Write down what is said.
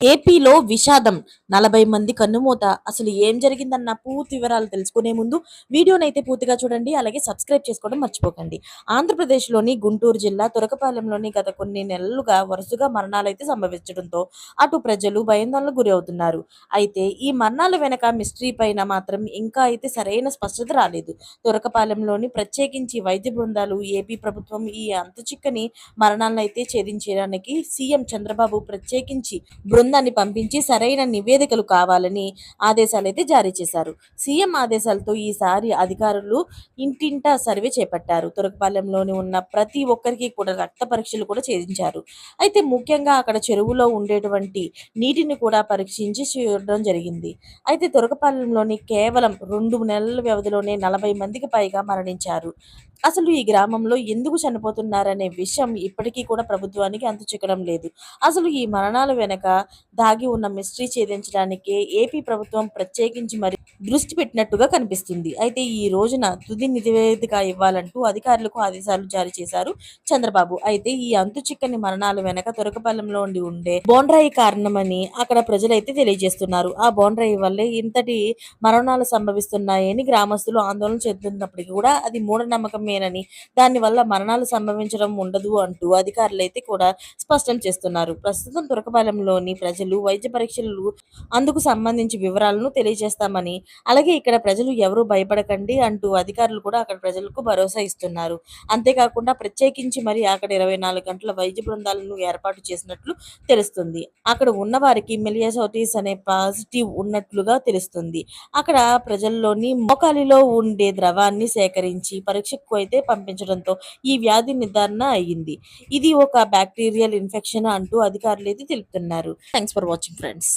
ఏపీలో విషాదం. నలభై మంది కన్నుమూత. అసలు ఏం జరిగిందన్న పూర్తి వివరాలు తెలుసుకునే ముందు వీడియోనైతే పూర్తిగా చూడండి. అలాగే సబ్స్క్రైబ్ చేసుకోవడం మర్చిపోకండి. ఆంధ్రప్రదేశ్లోని గుంటూరు జిల్లా తురకపాలెంలోని గత కొన్ని నెలలుగా వరుసగా మరణాలు అయితే సంభవించడంతో అటు ప్రజలు భయాందోళనకు గురి అవుతున్నారు. అయితే ఈ మరణాల వెనక మిస్టరీ పైన మాత్రం ఇంకా అయితే సరైన స్పష్టత రాలేదు. తురకపాలెంలోని ప్రత్యేకించి వైద్య బృందాలు ఏపీ ప్రభుత్వం ఈ అంతచిక్కని మరణాలను అయితే ఛేదించడానికి సీఎం చంద్రబాబు ప్రత్యేకించి బృందాన్ని పంపించి సరైన నివేదికలు కావాలని ఆదేశాలు అయితే జారీ చేశారు. సీఎం ఆదేశాలతో ఈసారి అధికారులు ఇంటింటా సర్వే చేపట్టారు. తురకపాలెంలోని ఉన్న ప్రతి ఒక్కరికి కూడా రక్త పరీక్షలు కూడా చేయించారు. అయితే ముఖ్యంగా అక్కడ చెరువులో ఉండేటువంటి నీటిని కూడా పరీక్షించి చూడడం జరిగింది. అయితే తురకపాలెంలోని కేవలం రెండు నెలల వ్యవధిలోనే నలభై మందికి పైగా మరణించారు. అసలు ఈ గ్రామంలో ఎందుకు చనిపోతున్నారనే విషయం ఇప్పటికీ కూడా ప్రభుత్వానికి అంతు చిక్కడం లేదు. అసలు ఈ మరణాల వెనక దాగి ఉన్న మిస్టరీ ఛేదించడానికి ఏపీ ప్రభుత్వం ప్రత్యేకించి మరి దృష్టి పెట్టినట్టుగా కనిపిస్తుంది. అయితే ఈ రోజున తుది నివేదిక ఇవ్వాలంటూ అధికారులకు ఆదేశాలు జారీ చేశారు చంద్రబాబు. అయితే ఈ అంతు చిక్కని మరణాల వెనక తురకపాలెంలో ఉండి ఉండే బోండ్రాయి కారణమని అక్కడ ప్రజలైతే తెలియజేస్తున్నారు. ఆ బోండ్రాయి వల్లే ఇంతటి మరణాలు సంభవిస్తున్నాయని గ్రామస్తులు ఆందోళన చెందుతున్నప్పటికీ కూడా అది మూఢనమ్మకమేనని దానివల్ల మరణాలు సంభవించడం ఉండదు అంటూ అధికారులు అయితే కూడా స్పష్టం చేస్తున్నారు. ప్రస్తుతం తురకపాలెంలోని ప్రజలు వైద్య పరీక్షలు అందుకు సంబంధించి వివరాలను తెలియజేస్తామని అలాగే ఇక్కడ ప్రజలు ఎవరు భయపడకండి అంటూ అధికారులు కూడా అక్కడ ప్రజలకు భరోసా ఇస్తున్నారు. అంతేకాకుండా ప్రత్యేకించి మరి అక్కడ ఇరవై నాలుగు గంటల వైద్య బృందాలను ఏర్పాటు చేసినట్లు తెలుస్తుంది. అక్కడ ఉన్న వారికి మిలియాసోటిస్ అనే పాజిటివ్ ఉన్నట్లుగా తెలుస్తుంది. అక్కడ ప్రజల్లోని మోకాలిలో ఉండే ద్రవాన్ని సేకరించి పరీక్షకు అయితే పంపించడంతో ఈ వ్యాధి నిర్ధారణ అయ్యింది. ఇది ఒక బ్యాక్టీరియల్ ఇన్ఫెక్షన్ అంటూ అధికారులు అయితే తెలుపుతున్నారు. Thanks for watching friends